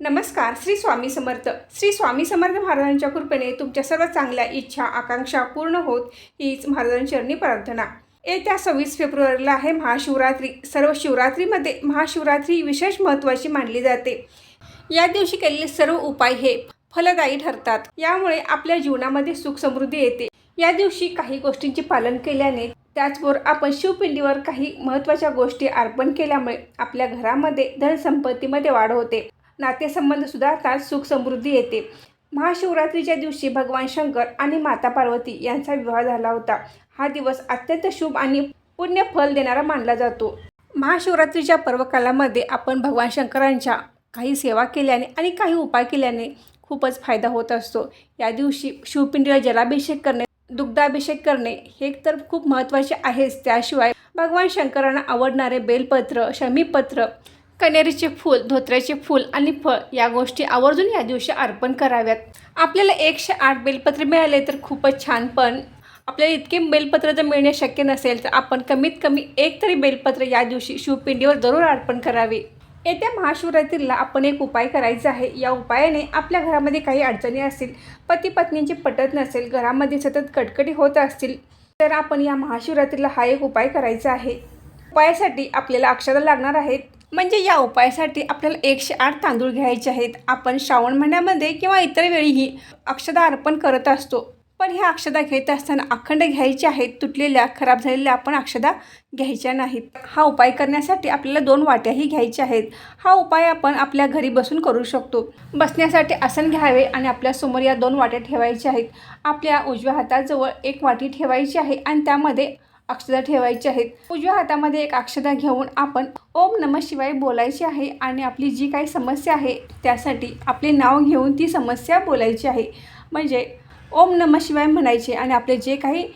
नमस्कार श्री स्वामी समर्थ. श्री स्वामी समर्थ महाराजांच्या कृपेने तुमच्या सर्व चांगल्या इच्छा आकांक्षा पूर्ण होत हीच महाराजांचरणी प्रार्थना. येत्या सव्वीस फेब्रुवारीला आहे महाशिवरात्री. सर्व शिवरात्रीमध्ये महाशिवरात्री विशेष महत्त्वाची मानली जाते. या दिवशी केलेले सर्व उपाय हे फलदायी ठरतात. यामुळे आपल्या जीवनामध्ये सुख समृद्धी येते. या दिवशी काही गोष्टींचे पालन केल्याने त्याचबरोबर आपण शिवपिंडीवर काही महत्त्वाच्या गोष्टी अर्पण केल्यामुळे आपल्या घरामध्ये धनसंपत्तीमध्ये वाढ होते. नातेसंबंध सुधारतात सुख समृद्धी येते. महाशिवरात्रीच्या दिवशी भगवान शंकर आणि माता पार्वती यांचा विवाह झाला होता. हा दिवस अत्यंत शुभ आणि पुण्य फल देणारा मानला जातो. महाशिवरात्रीच्या पर्वकालामध्ये आपण भगवान शंकरांच्या काही सेवा केल्याने आणि काही उपाय केल्याने खूपच फायदा होत असतो. या दिवशी शिवपिंडीला जलाभिषेक करणे दुग्धाभिषेक करणे हे तर खूप महत्त्वाचे आहेच. त्याशिवाय भगवान शंकरांना आवडणारे बेलपत्र शमीपत्र कनेरीचे फूल धोत्र्याचे फूल आणि फळ या गोष्टी आवर्जून या दिवशी अर्पण कराव्यात. आपल्याला एकशे आठ बेलपत्र मिळाले तर खूपच छान पण आपल्याला इतके बेलपत्र जर मिळणे शक्य नसेल तर आपण कमीत कमी एक तरी बेलपत्र या दिवशी शिवपिंडीवर जरूर अर्पण करावे. येत्या महाशिवरात्रीला आपण एक उपाय करायचा आहे. या उपायाने आपल्या घरामध्ये काही अडचणी असतील पती पत्नींची पटत नसेल घरामध्ये सतत कटकटी होत असतील तर आपण या महाशिवरात्रीला हा एक उपाय करायचा आहे. उपायासाठी आपल्याला अक्षरं लागणार आहेत. म्हणजे या उपायासाठी आपल्याला एकशे आठ तांदूळ घ्यायचे आहेत. आपण श्रावण महिन्यामध्ये किंवा इतर वेळीही अक्षदा अर्पण करत असतो. पण ह्या अक्षदा घेत असताना अखंड घ्यायच्या आहेत. तुटलेल्या खराब झालेल्या आपण अक्षदा घ्यायच्या नाहीत. हा उपाय करण्यासाठी आपल्याला दोन वाट्याही घ्यायच्या आहेत. हा उपाय आपण आपल्या घरी बसून करू शकतो. बसण्यासाठी आसन घ्यावे आणि आपल्यासमोर या दोन वाट्या ठेवायच्या आहेत. आपल्या उजव्या हाताजवळ एक वाटी ठेवायची आहे आणि त्यामध्ये अक्षदा ठेवायची आहेत. उजव्या हातामध्ये एक अक्षदा घेऊन आपण ओम नम शिवाय बोलायची आहे आणि आपली जी काही समस्या आहे त्यासाठी आपले नाव घेऊन ती समस्या बोलायची आहे. म्हणजे ओम नम शिवाय म्हणायचे आणि आपले जे काही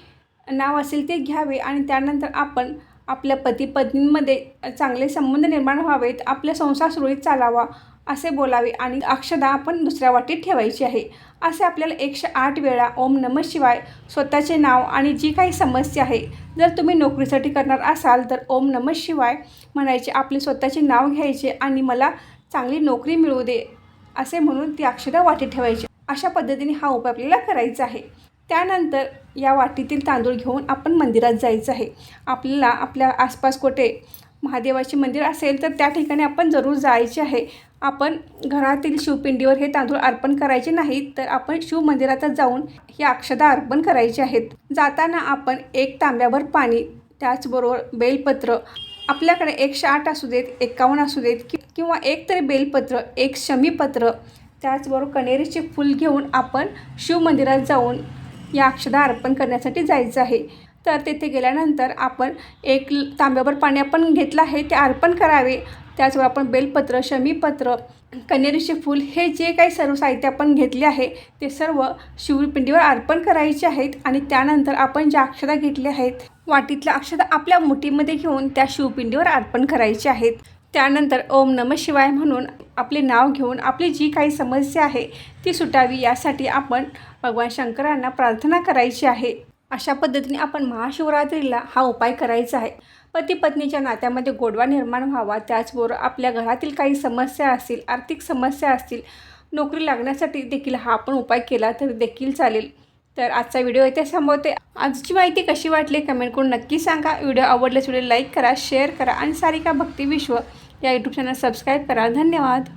नाव असेल ते घ्यावे आणि त्यानंतर आपण आपल्या पती पत्नींमध्ये चांगले संबंध निर्माण व्हावेत आपला संसार सुरळीत चालावा असे बोलावे आणि अक्षदा आपण दुसऱ्या वाटीत ठेवायची आहे. असे आपल्याला एकशे आठ वेळा ओम नम शिवाय स्वतःचे नाव आणि जी काही समस्या आहे जर तुम्ही नोकरीसाठी करणार असाल तर ओम नम शिवाय म्हणायचे आपले स्वतःचे नाव घ्यायचे आणि मला चांगली नोकरी मिळू दे असे म्हणून ती अक्षदा वाटीत ठेवायची. अशा पद्धतीने हा उपाय आपल्याला करायचा आहे. त्यानंतर या वाटीतील तांदूळ घेऊन आपण मंदिरात जायचं आहे. आपल्याला आपल्या आसपास कुठे महादेवाचे मंदिर असेल तर त्या ठिकाणी आपण जरूर जायचे आहे. आपण घरातील शिवपिंडीवर हे तांदूळ अर्पण करायचे नाहीत तर आपण शिवमंदिरातच जाऊन ही अक्षदा अर्पण करायचे आहेत. जाताना आपण एक तांब्याभर पाणी त्याचबरोबर बेलपत्र आपल्याकडे एकशे आठ असू देत एकावन्न असू देत कि किंवा एक तरी बेलपत्र एक शमीपत्र त्याचबरोबर कणेरीचे फूल घेऊन आपण शिवमंदिरात जाऊन या अक्षदा अर्पण करण्यासाठी जायचं आहे. तर तेथे गेल्यानंतर आपण एक तांब्यावर पाणी आपण घेतलं आहे ते अर्पण करावे. त्याचबरोबर आपण बेलपत्र शमीपत्र कन्यारीचे फूल हे जे काही सर्व साहित्य आपण घेतले आहे ते सर्व शिवपिंडीवर अर्पण करायचे आहेत आणि त्यानंतर आपण ज्या अक्षता घेतल्या आहेत वाटीतल्या अक्षता आपल्या मुठीमध्ये घेऊन त्या शिवपिंडीवर अर्पण करायचे आहेत. त्यानंतर ओम नम शिवाय म्हणून आपले नाव घेऊन आपली जी काही समस्या आहे ती सुटावी यासाठी आपण भगवान शंकरांना प्रार्थना करायची आहे. अशा पद्धतीने आपण महाशिवरात्रीला हा उपाय करायचा आहे. पती पत्नीच्या नात्यामध्ये गोडवा निर्माण व्हावा. त्याचबरोबर आपल्या घरातील काही समस्या असतील आर्थिक समस्या असतील नोकरी लागण्यासाठी देखील हा आपण उपाय केला तर देखील चालेल. तर आजचा व्हिडिओ येथे संपवते आजची माहिती कशी वाटली कमेंट करून नक्की सांगा. व्हिडिओ आवडल्यास व्हिडिओ लाईक करा शेअर करा आणि सारिका भक्ती विश्व या यूट्यूब चॅनल सबस्क्राईब करा. धन्यवाद.